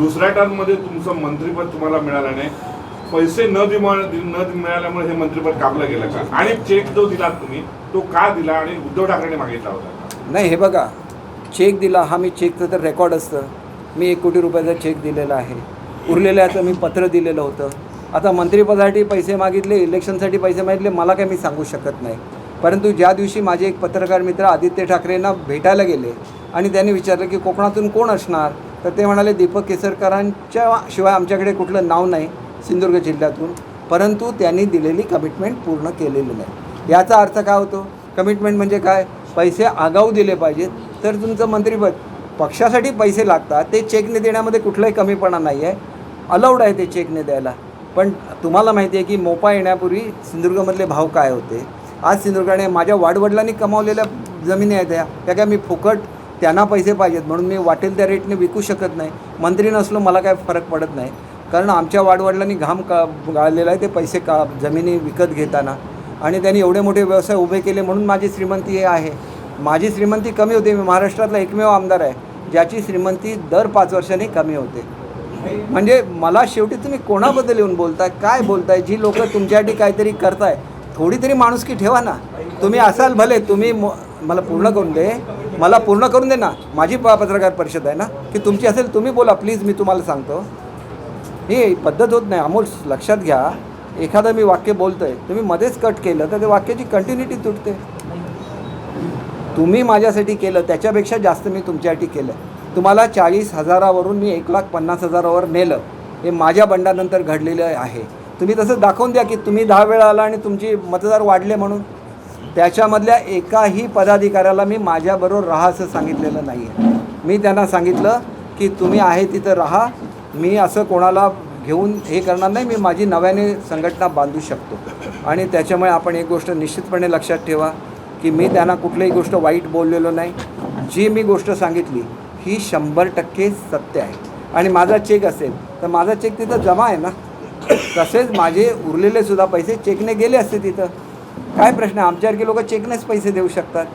दुसऱ्या टर्ममध्ये तुमचं मंत्रीपद तुम्हाला मिळालं नाही पैसे न दिमा न मिळाल्यामुळे हे मंत्रीपद कापलं गेलं का? आणि चेक जो दिला तुम्ही तो का दिला आणि उद्धव ठाकरेने मागितला होता? नाही हे बघा चेक दिला हा मी चेकचं तर रेकॉर्ड असतं. मी एक कोटी रुपयाचा चेक दिलेला आहे. उरलेल्याचं मी पत्र दिलेलं होतं. आता मंत्रिपदासाठी पैसे मागितले इलेक्शनसाठी पैसे मागितले मला काय मी सांगू शकत नाही. परंतु ज्या दिवशी माझे एक पत्रकार मित्र आदित्य ठाकरेंना भेटायला गेले आणि त्यांनी विचारलं की कोकणातून कोण असणार? तर ते म्हणाले दीपक केसरकरांच्या शिवाय आमच्याकडे कुठलं नाव नाही सिंधुदुर्ग जिल्ह्यातून परंतु त्यांनी दिलेली कमिटमेंट पूर्ण केलेली नाही. याचा अर्थ काय होतो? कमिटमेंट म्हणजे काय? पैसे आगाऊ दिले पाहिजेत. तर तुमचं मंत्रिपद पक्षासाठी पैसे लागतात ते चेकने देण्यामध्ये कुठलाही कमीपणा नाही आहे अलाउड आहे ते चेकने द्यायला. पण तुम्हाला माहिती आहे की मोपा येण्यापूर्वी सिंधुदुर्गमधले भाव काय होते? आज सिंधुदुर्गाने माझ्या वाडवडिलांनी कमावलेल्या जमिनी आहेत ह्या त्या काय मी फुकट त्यांना पैसे पाहिजेत. म्हणून मी वाटेल त्या रेटने विकू शकत नाही. मंत्री नसलो मला काय फरक पडत नाही. कारण आमच्या वाडवडिलांनी घाम का गाळलेला आहे ते पैसे का जमिनी विकत घेताना. आणि त्यांनी एवढे मोठे व्यवसाय उभे केले म्हणून माझी श्रीमंती हे आहे. माझी श्रीमंती कमी होते. मी महाराष्ट्रातला एकमेव आमदार आहे. ज्याची श्रीमंती दर पाच वर्षांनी कमी होते. म्हणजे मला शेवटी तुम्ही कोणाबद्दल येऊन बोलताय? काय बोलताय? जी लोक तुमच्यासाठी काहीतरी करताय थोडी तरी माणुसकी ठेवा ना. तुम्ही असाल भले तुम्ही मला पूर्ण करून दे. मला पूर्ण करून दे ना. माझी प- पत्रकार परिषद आहे ना. की तुमची असेल तुम्ही बोला. प्लीज मी तुम्हाला सांगतो. ही पद्धत होत नाही. अमोल लक्षात घ्या. एखादं मी वाक्य बोलतो आहे तुम्ही मध्येच कट केलं तर ते वाक्याची कंटिन्युटी तुटते. तुम्ही माझ्यासाठी केलं त्याच्यापेक्षा जास्त मी तुमच्यासाठी केलं. तुम्हाला चाळीस हजारावरून मी एक लाख पन्नास हजारावर नेलं. हे माझ्या बंडानंतर घडलेलं आहे. तुम्ही तसं दाखवून द्या की तुम्ही दहा वेळा आला आणि तुमची मतदार वाढले म्हणून. त्याच्यामधल्या एकाही पदाधिकाऱ्याला मी माझ्याबरोबर राहा असं सांगितलेलं नाही आहे मी त्यांना सांगितलं की तुम्ही आहे तिथं राहा. मी असं कोणाला घेऊन हे करणार नाही. मी माझी नव्याने संघटना बांधू शकतो. आणि त्याच्यामुळे आपण एक गोष्ट निश्चितपणे लक्षात ठेवा की मी त्यांना कुठलीही गोष्ट वाईट बोललेलो नाही. जी मी गोष्ट सांगितली ही शंभर टक्के सत्य आहे. आणि माझा चेक असेल तर माझा चेक तिथं जमा आहे ना. तसेच माझे उरलेले सुद्धा पैसे चेकने गेले असते तिथं. काय प्रश्न आमच्यासारखे लोक चेकनेच पैसे देऊ शकतात.